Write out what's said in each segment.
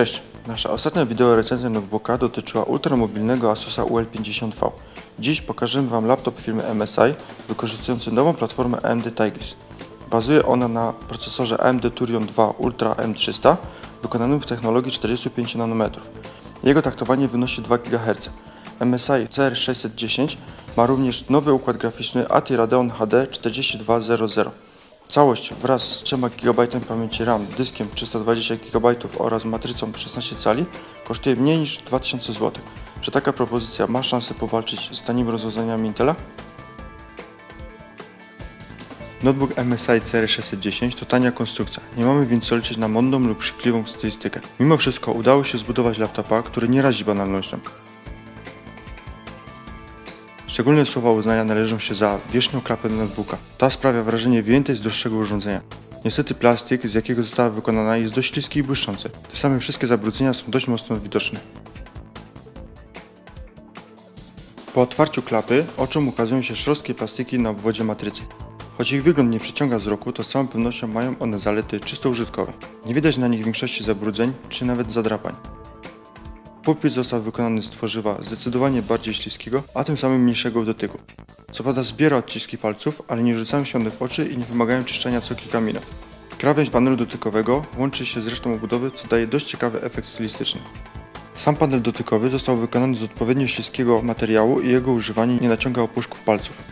Cześć! Nasza ostatnia wideo recenzja notebooka dotyczyła ultramobilnego Asusa UL50V. Dziś pokażemy Wam laptop firmy MSI wykorzystujący nową platformę AMD Tigris. Bazuje ona na procesorze AMD Turion 2 Ultra M300 wykonanym w technologii 45 nm. Jego taktowanie wynosi 2 GHz. MSI CR610 ma również nowy układ graficzny ATI Radeon HD 4200. Całość wraz z 3 GB pamięci RAM, dyskiem 320 GB oraz matrycą 16 cali kosztuje mniej niż 2000 zł. Czy taka propozycja ma szansę powalczyć z tanimi rozwiązaniami Intela? Notebook MSI CR610 to tania konstrukcja, nie mamy więc liczyć na modną lub krzykliwą stylistykę. Mimo wszystko udało się zbudować laptopa, który nie razi banalnością. Szczególne słowa uznania należą się za wierzchnią klapę notebooka. Ta sprawia wrażenie wyjętej z droższego urządzenia. Niestety plastik, z jakiego została wykonana jest dość śliski i błyszczący. Te same wszystkie zabrudzenia są dość mocno widoczne. Po otwarciu klapy oczom ukazują się szorstkie plastiki na obwodzie matrycy. Choć ich wygląd nie przyciąga wzroku, to z całą pewnością mają one zalety czysto użytkowe. Nie widać na nich większości zabrudzeń, czy nawet zadrapań. Pulpit został wykonany z tworzywa zdecydowanie bardziej śliskiego, a tym samym mniejszego w dotyku. Co prawda zbiera odciski palców, ale nie rzucają się one w oczy i nie wymagają czyszczenia co kilka minut. Krawędź panelu dotykowego łączy się z resztą obudowy, co daje dość ciekawy efekt stylistyczny. Sam panel dotykowy został wykonany z odpowiednio śliskiego materiału i jego używanie nie naciąga opuszków palców.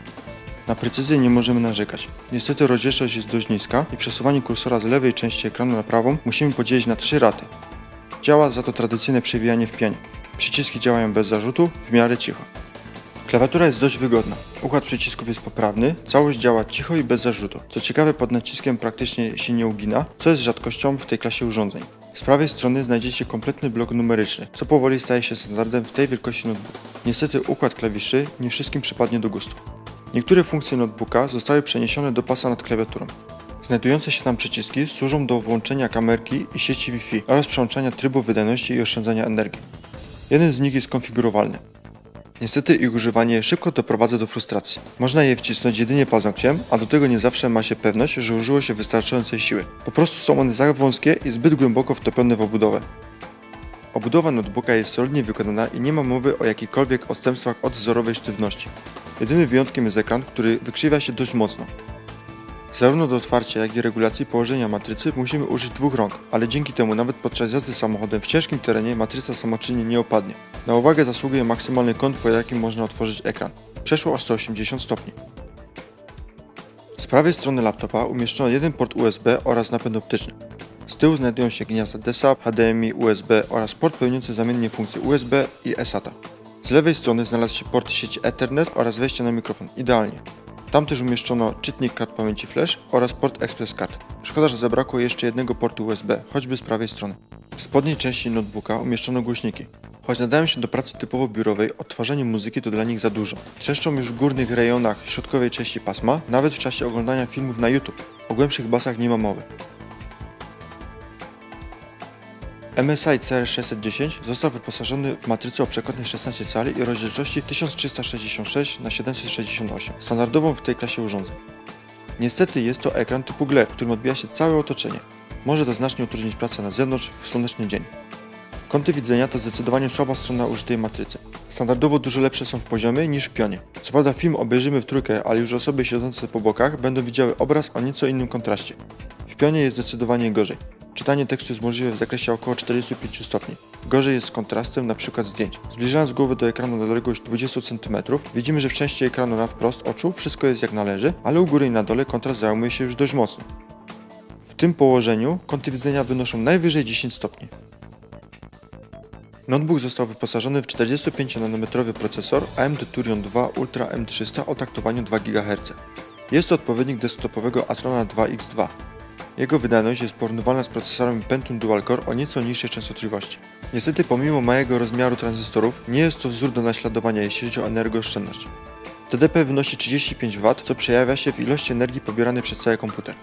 Na precyzję nie możemy narzekać. Niestety rozdzielczość jest dość niska i przesuwanie kursora z lewej części ekranu na prawą musimy podzielić na trzy raty. Działa za to tradycyjne przewijanie w pionie. Przyciski działają bez zarzutu, w miarę cicho. Klawiatura jest dość wygodna. Układ przycisków jest poprawny, całość działa cicho i bez zarzutu. Co ciekawe, pod naciskiem praktycznie się nie ugina, co jest rzadkością w tej klasie urządzeń. Z prawej strony znajdziecie kompletny blok numeryczny, co powoli staje się standardem w tej wielkości notebooka. Niestety układ klawiszy nie wszystkim przypadnie do gustu. Niektóre funkcje notebooka zostały przeniesione do pasa nad klawiaturą. Znajdujące się tam przyciski służą do włączenia kamerki i sieci Wi-Fi oraz przełączania trybu wydajności i oszczędzania energii. Jeden z nich jest konfigurowalny. Niestety ich używanie szybko doprowadza do frustracji. Można je wcisnąć jedynie paznokciem, a do tego nie zawsze ma się pewność, że użyło się wystarczającej siły. Po prostu są one za wąskie i zbyt głęboko wtopione w obudowę. Obudowa notebooka jest solidnie wykonana i nie ma mowy o jakichkolwiek odstępstwach od wzorowej sztywności. Jedynym wyjątkiem jest ekran, który wykrzywia się dość mocno. Zarówno do otwarcia, jak i regulacji położenia matrycy musimy użyć dwóch rąk, ale dzięki temu nawet podczas jazdy samochodem w ciężkim terenie matryca samoczynnie nie opadnie. Na uwagę zasługuje maksymalny kąt, po jakim można otworzyć ekran. Przeszło o 180 stopni. Z prawej strony laptopa umieszczono jeden port USB oraz napęd optyczny. Z tyłu znajdują się gniazda DSAP, HDMI, USB oraz port pełniący zamiennie funkcje USB i eSATA. Z lewej strony znalazł się port sieci Ethernet oraz wejście na mikrofon. Idealnie. Tam też umieszczono czytnik kart pamięci flash oraz port Express Card. Szkoda, że zabrakło jeszcze jednego portu USB, choćby z prawej strony. W spodniej części notebooka umieszczono głośniki. Choć nadają się do pracy typowo biurowej, odtwarzanie muzyki to dla nich za dużo. Trzeszczą już w górnych rejonach środkowej części pasma, nawet w czasie oglądania filmów na YouTube. O głębszych basach nie ma mowy. MSI CR610 został wyposażony w matrycę o przekątnej 16 cali i rozdzielczości 1366 x 768, standardową w tej klasie urządzeń. Niestety jest to ekran typu glare, w którym odbija się całe otoczenie. Może to znacznie utrudnić pracę na zewnątrz w słoneczny dzień. Kąty widzenia to zdecydowanie słaba strona użytej matrycy. Standardowo dużo lepsze są w poziomie niż w pionie. Co prawda film obejrzymy w trójkę, ale już osoby siedzące po bokach będą widziały obraz o nieco innym kontraście. W pionie jest zdecydowanie gorzej. Czytanie tekstu jest możliwe w zakresie około 45 stopni. Gorzej jest z kontrastem np. zdjęć. Zbliżając głowę do ekranu na odległość 20 cm, widzimy, że w części ekranu na wprost oczu wszystko jest jak należy, ale u góry i na dole kontrast zajmuje się już dość mocno. W tym położeniu kąty widzenia wynoszą najwyżej 10 stopni. Notebook został wyposażony w 45-nanometrowy procesor AMD Turion 2 Ultra M300 o taktowaniu 2 GHz. Jest to odpowiednik desktopowego Atrona 2X2. Jego wydajność jest porównywalna z procesorem Pentium Dual Core o nieco niższej częstotliwości. Niestety pomimo małego rozmiaru tranzystorów nie jest to wzór do naśladowania jeśli chodzi o energooszczędność. TDP wynosi 35 W, co przejawia się w ilości energii pobieranej przez cały komputer.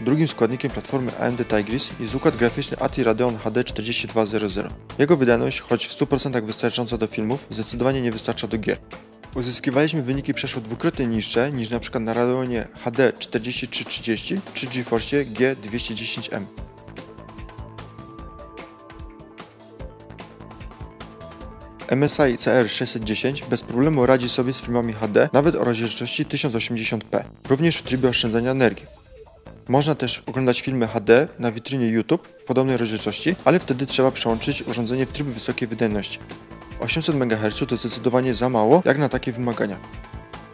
Drugim składnikiem platformy AMD Tigris jest układ graficzny ATI Radeon HD 4200. Jego wydajność, choć w 100% wystarczająca do filmów, zdecydowanie nie wystarcza do gier. Uzyskiwaliśmy wyniki przeszło dwukrotnie niższe niż np. na radonie HD4330 czy GeForce G210M. MSI CR610 bez problemu radzi sobie z filmami HD nawet o rozdzielczości 1080p, również w trybie oszczędzania energii. Można też oglądać filmy HD na witrynie YouTube w podobnej rozdzielczości, ale wtedy trzeba przełączyć urządzenie w tryb wysokiej wydajności. 800 MHz to zdecydowanie za mało jak na takie wymagania.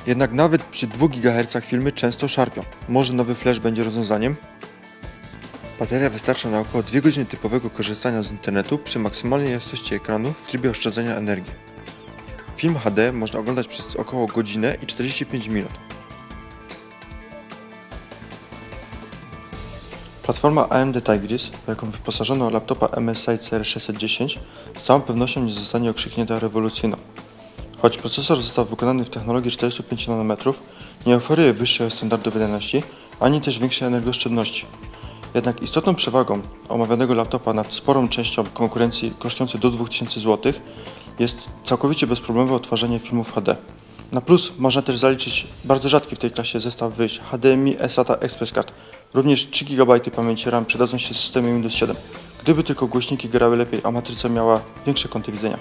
Jednak nawet przy 2 GHz filmy często szarpią. Może nowy flash będzie rozwiązaniem? Bateria wystarcza na około 2 godziny typowego korzystania z internetu przy maksymalnej jasności ekranu w trybie oszczędzania energii. Film HD można oglądać przez około godzinę i 45 minut. Platforma AMD Tigris, w jaką wyposażono laptopa MSI CR610, z całą pewnością nie zostanie okrzyknięta rewolucyjną. Choć procesor został wykonany w technologii 45 nm, nie oferuje wyższego standardu wydajności, ani też większej energooszczędności. Jednak istotną przewagą omawianego laptopa nad sporą częścią konkurencji kosztującej do 2000 zł jest całkowicie bezproblemowe odtwarzanie filmów HD. Na plus można też zaliczyć bardzo rzadki w tej klasie zestaw wyjść HDMI eSATA Express Card. Również 3 GB pamięci RAM przydadzą się w systemie Windows 7. Gdyby tylko głośniki grały lepiej, a matryca miała większe kąty widzenia.